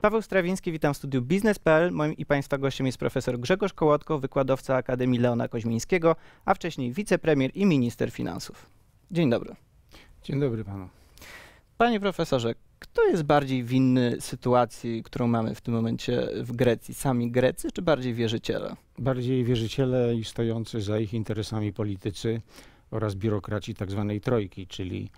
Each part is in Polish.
Paweł Strawiński, witam w studiu Biznes.pl. Moim i Państwa gościem jest profesor Grzegorz Kołotko, wykładowca Akademii Leona Koźmińskiego, a wcześniej wicepremier i minister finansów. Dzień dobry. Dzień dobry panu. Panie profesorze, kto jest bardziej winny sytuacji, którą mamy w tym momencie w Grecji? Sami Grecy czy bardziej wierzyciele? Bardziej wierzyciele i stojący za ich interesami politycy oraz biurokraci tzw. Tak trojki, czyli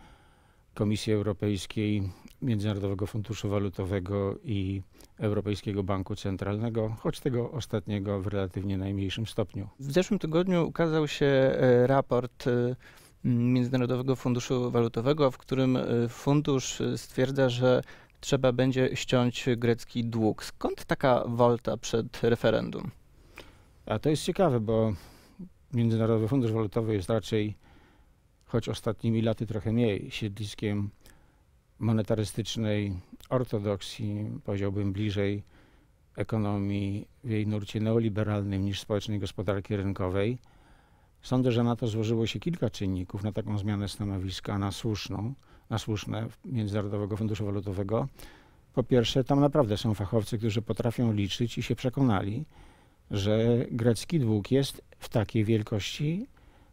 Komisji Europejskiej, Międzynarodowego Funduszu Walutowego i Europejskiego Banku Centralnego, choć tego ostatniego w relatywnie najmniejszym stopniu. W zeszłym tygodniu ukazał się e, raport e, Międzynarodowego Funduszu Walutowego, w którym e, fundusz stwierdza, że trzeba będzie ściąć grecki dług. Skąd taka wolta przed referendum? A to jest ciekawe, bo Międzynarodowy Fundusz Walutowy jest raczej choć ostatnimi laty trochę mniej, siedliskiem monetarystycznej ortodoksji, powiedziałbym bliżej ekonomii w jej nurcie neoliberalnym niż społecznej gospodarki rynkowej. Sądzę, że na to złożyło się kilka czynników, na taką zmianę stanowiska, na słuszną, na słuszne Międzynarodowego Funduszu Walutowego. Po pierwsze, tam naprawdę są fachowcy, którzy potrafią liczyć i się przekonali, że grecki dług jest w takiej wielkości,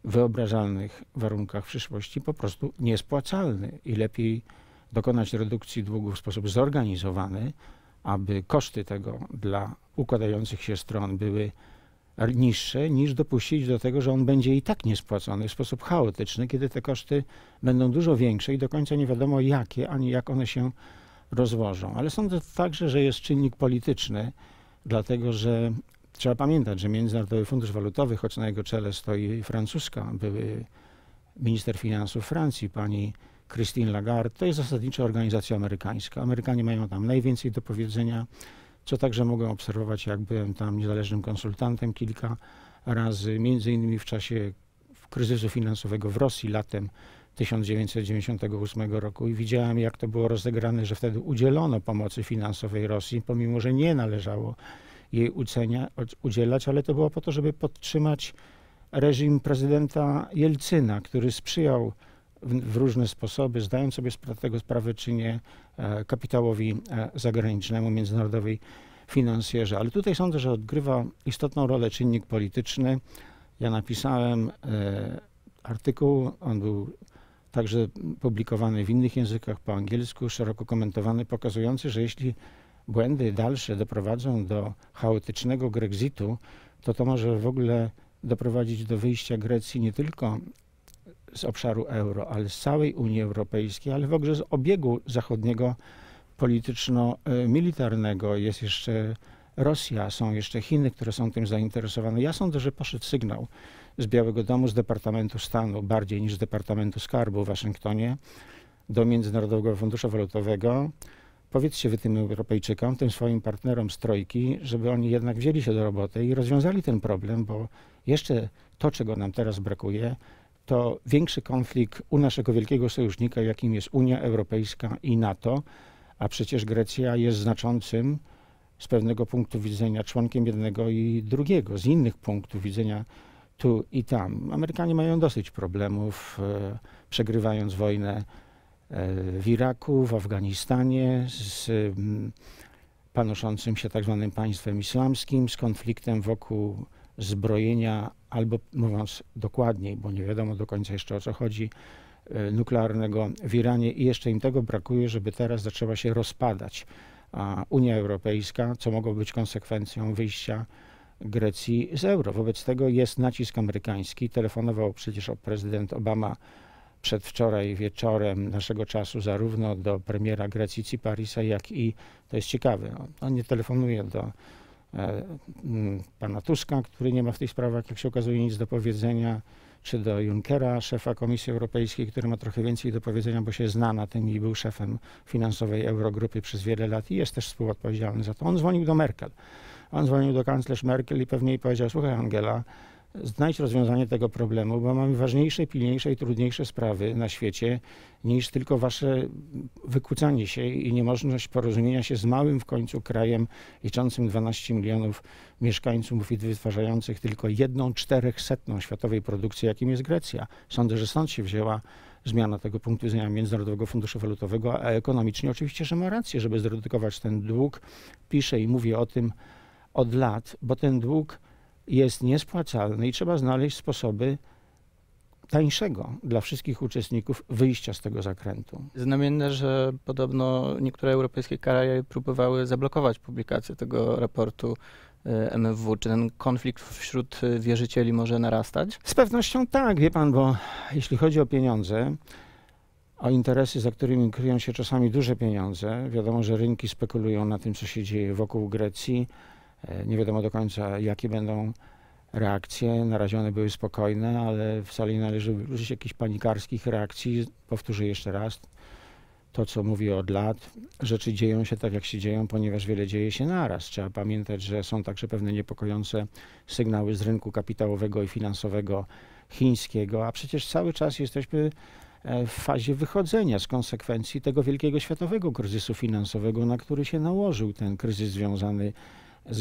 wyobrażalnych warunkach przyszłości po prostu niespłacalny i lepiej dokonać redukcji długu w sposób zorganizowany, aby koszty tego dla układających się stron były niższe, niż dopuścić do tego, że on będzie i tak niespłacony w sposób chaotyczny, kiedy te koszty będą dużo większe i do końca nie wiadomo jakie, ani jak one się rozłożą. Ale sądzę także, że jest czynnik polityczny, dlatego że Trzeba pamiętać, że Międzynarodowy Fundusz Walutowy, choć na jego czele stoi francuska, były minister finansów Francji, pani Christine Lagarde, to jest zasadniczo organizacja amerykańska. Amerykanie mają tam najwięcej do powiedzenia, co także mogą obserwować, jak byłem tam niezależnym konsultantem kilka razy, między innymi w czasie kryzysu finansowego w Rosji latem 1998 roku i widziałem, jak to było rozegrane, że wtedy udzielono pomocy finansowej Rosji, pomimo że nie należało jej ucenia, udzielać, ale to było po to, żeby podtrzymać reżim prezydenta Jelcyna, który sprzyjał w, w, różne sposoby, zdając sobie z tego sprawę czy nie, e, kapitałowi e, zagranicznemu, międzynarodowej finansjerze. Ale tutaj sądzę, że odgrywa istotną rolę czynnik polityczny. Ja napisałem e, artykuł, on był także publikowany w innych językach po angielsku, szeroko komentowany, pokazujący, że jeśli błędy dalsze doprowadzą do chaotycznego Grexitu, to to może w ogóle doprowadzić do wyjścia Grecji nie tylko z obszaru euro, ale z całej Unii Europejskiej, ale w ogóle z obiegu zachodniego polityczno-militarnego. Jest jeszcze Rosja, są jeszcze Chiny, które są tym zainteresowane. Ja sądzę, że poszedł sygnał z Białego Domu, z Departamentu Stanu, bardziej niż z Departamentu Skarbu w Waszyngtonie, do Międzynarodowego Funduszu Walutowego, Powiedzcie wy tym Europejczykom, tym swoim partnerom z Trojki, żeby oni jednak wzięli się do roboty i rozwiązali ten problem, bo jeszcze to, czego nam teraz brakuje, to większy konflikt u naszego wielkiego sojusznika, jakim jest Unia Europejska i NATO, a przecież Grecja jest znaczącym z pewnego punktu widzenia członkiem jednego i drugiego, z innych punktów widzenia tu i tam. Amerykanie mają dosyć problemów, e, przegrywając wojnę w Iraku, w Afganistanie, z mm, panoszącym się tak zwanym państwem islamskim, z konfliktem wokół zbrojenia, albo mówiąc dokładniej, bo nie wiadomo do końca jeszcze o co chodzi, e, nuklearnego w Iranie i jeszcze im tego brakuje, żeby teraz zaczęła się rozpadać a Unia Europejska, co mogło być konsekwencją wyjścia Grecji z euro. Wobec tego jest nacisk amerykański. Telefonował przecież prezydent Obama przedwczoraj wieczorem naszego czasu zarówno do premiera Grecji Ciparisa, jak i, to jest ciekawe, on nie telefonuje do e, pana Tuska, który nie ma w tych sprawach, jak się okazuje, nic do powiedzenia, czy do Junckera, szefa Komisji Europejskiej, który ma trochę więcej do powiedzenia, bo się zna na tym i był szefem finansowej Eurogrupy przez wiele lat i jest też współodpowiedzialny za to. On dzwonił do Merkel. On dzwonił do kanclerz Merkel i pewnie jej powiedział, słuchaj Angela, znajdź rozwiązanie tego problemu, bo mamy ważniejsze, pilniejsze i trudniejsze sprawy na świecie niż tylko wasze wykłócanie się i niemożność porozumienia się z małym w końcu krajem liczącym 12 milionów mieszkańców i wytwarzających tylko jedną czterechsetną światowej produkcji, jakim jest Grecja. Sądzę, że stąd się wzięła zmiana tego punktu widzenia Międzynarodowego Funduszu Walutowego, a ekonomicznie oczywiście, że ma rację, żeby zredukować ten dług. Piszę i mówię o tym od lat, bo ten dług jest niespłacalny i trzeba znaleźć sposoby tańszego dla wszystkich uczestników wyjścia z tego zakrętu. Znamienne, że podobno niektóre europejskie kraje próbowały zablokować publikację tego raportu e, MFW. Czy ten konflikt wśród wierzycieli może narastać? Z pewnością tak, wie pan, bo jeśli chodzi o pieniądze, o interesy, za którymi kryją się czasami duże pieniądze, wiadomo, że rynki spekulują na tym, co się dzieje wokół Grecji. E, nie wiadomo do końca, jakie będą reakcje. Na razie one były spokojne, ale wcale nie należy użyć jakichś panikarskich reakcji. Powtórzę jeszcze raz to, co mówię od lat. Rzeczy dzieją się tak, jak się dzieją, ponieważ wiele dzieje się naraz. Trzeba pamiętać, że są także pewne niepokojące sygnały z rynku kapitałowego i finansowego chińskiego, a przecież cały czas jesteśmy e, w fazie wychodzenia z konsekwencji tego wielkiego światowego kryzysu finansowego, na który się nałożył ten kryzys związany z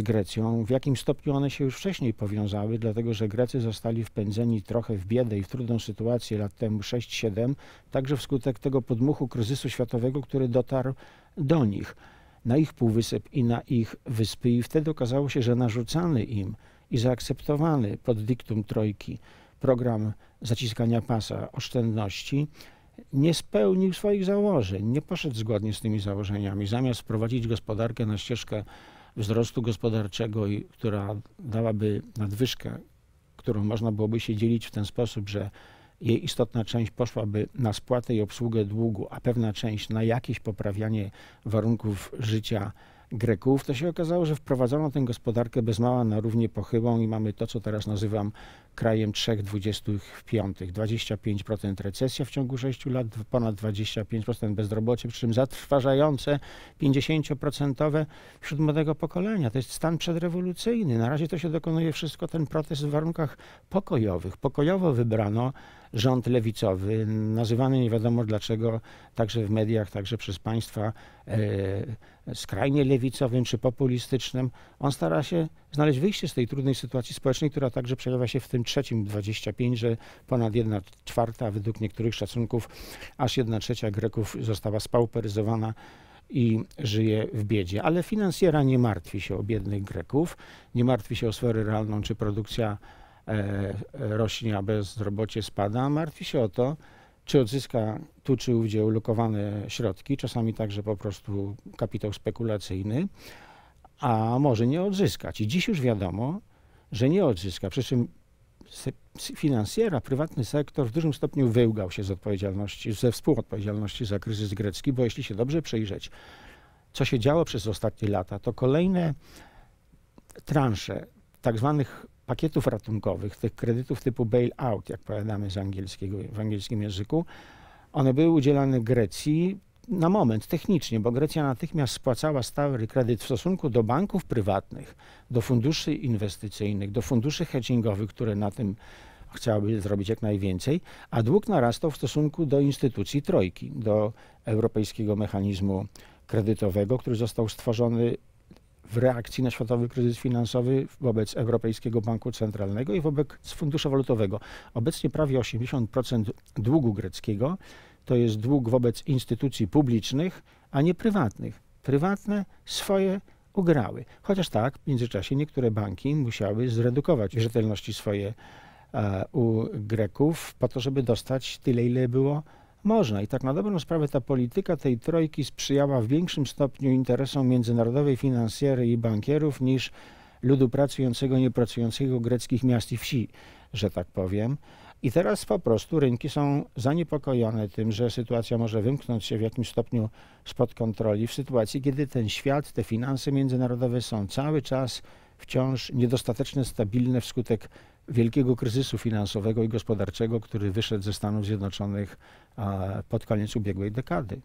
Grecją. W jakim stopniu one się już wcześniej powiązały, dlatego że Grecy zostali wpędzeni trochę w biedę i w trudną sytuację lat temu 6-7, także wskutek tego podmuchu kryzysu światowego, który dotarł do nich, na ich półwysep i na ich wyspy. I wtedy okazało się, że narzucany im i zaakceptowany pod diktum Trojki program zaciskania pasa oszczędności nie spełnił swoich założeń, nie poszedł zgodnie z tymi założeniami. Zamiast wprowadzić gospodarkę na ścieżkę wzrostu gospodarczego, i która dałaby nadwyżkę, którą można byłoby się dzielić w ten sposób, że jej istotna część poszłaby na spłatę i obsługę długu, a pewna część na jakieś poprawianie warunków życia Greków, to się okazało, że wprowadzono tę gospodarkę bez mała na równie pochyłą i mamy to, co teraz nazywam krajem 3,25. 25% recesja w ciągu 6 lat, ponad 25% bezrobocie, przy czym zatrważające 50% wśród młodego pokolenia. To jest stan przedrewolucyjny. Na razie to się dokonuje wszystko, ten protest w warunkach pokojowych. Pokojowo wybrano rząd lewicowy, nazywany nie wiadomo dlaczego, także w mediach, także przez państwa e, skrajnie lewicowym czy populistycznym. On stara się znaleźć wyjście z tej trudnej sytuacji społecznej, która także przejawia się w tym trzecim 25, że ponad 1 czwarta, według niektórych szacunków, aż 1 trzecia Greków została spauperyzowana i żyje w biedzie. Ale finansjera nie martwi się o biednych Greków, nie martwi się o sferę realną, czy produkcja rośnie, a bezrobocie spada, martwi się o to, czy odzyska tu czy ówdzie ulokowane środki, czasami także po prostu kapitał spekulacyjny, a może nie odzyskać. I dziś już wiadomo, że nie odzyska. Przy czym finansjera, prywatny sektor w dużym stopniu wyłgał się z odpowiedzialności, ze współodpowiedzialności za kryzys grecki, bo jeśli się dobrze przyjrzeć, co się działo przez ostatnie lata, to kolejne transze tak zwanych pakietów ratunkowych, tych kredytów typu bail-out, jak powiadamy z angielskiego, w angielskim języku, one były udzielane Grecji na moment technicznie, bo Grecja natychmiast spłacała stały kredyt w stosunku do banków prywatnych, do funduszy inwestycyjnych, do funduszy hedgingowych, które na tym chciałaby zrobić jak najwięcej, a dług narastał w stosunku do instytucji trojki, do Europejskiego Mechanizmu Kredytowego, który został stworzony w reakcji na światowy kryzys finansowy wobec Europejskiego Banku Centralnego i wobec Funduszu Walutowego. Obecnie prawie 80% długu greckiego to jest dług wobec instytucji publicznych, a nie prywatnych. Prywatne swoje ugrały. Chociaż tak, w międzyczasie niektóre banki musiały zredukować wierzytelności swoje e, u Greków po to, żeby dostać tyle, ile było można. I tak na dobrą sprawę ta polityka tej trojki sprzyjała w większym stopniu interesom międzynarodowej finansjery i bankierów niż ludu pracującego, niepracującego greckich miast i wsi, że tak powiem. I teraz po prostu rynki są zaniepokojone tym, że sytuacja może wymknąć się w jakimś stopniu spod kontroli, w sytuacji, kiedy ten świat, te finanse międzynarodowe są cały czas wciąż niedostateczne, stabilne wskutek wielkiego kryzysu finansowego i gospodarczego, który wyszedł ze Stanów Zjednoczonych pod koniec ubiegłej dekady.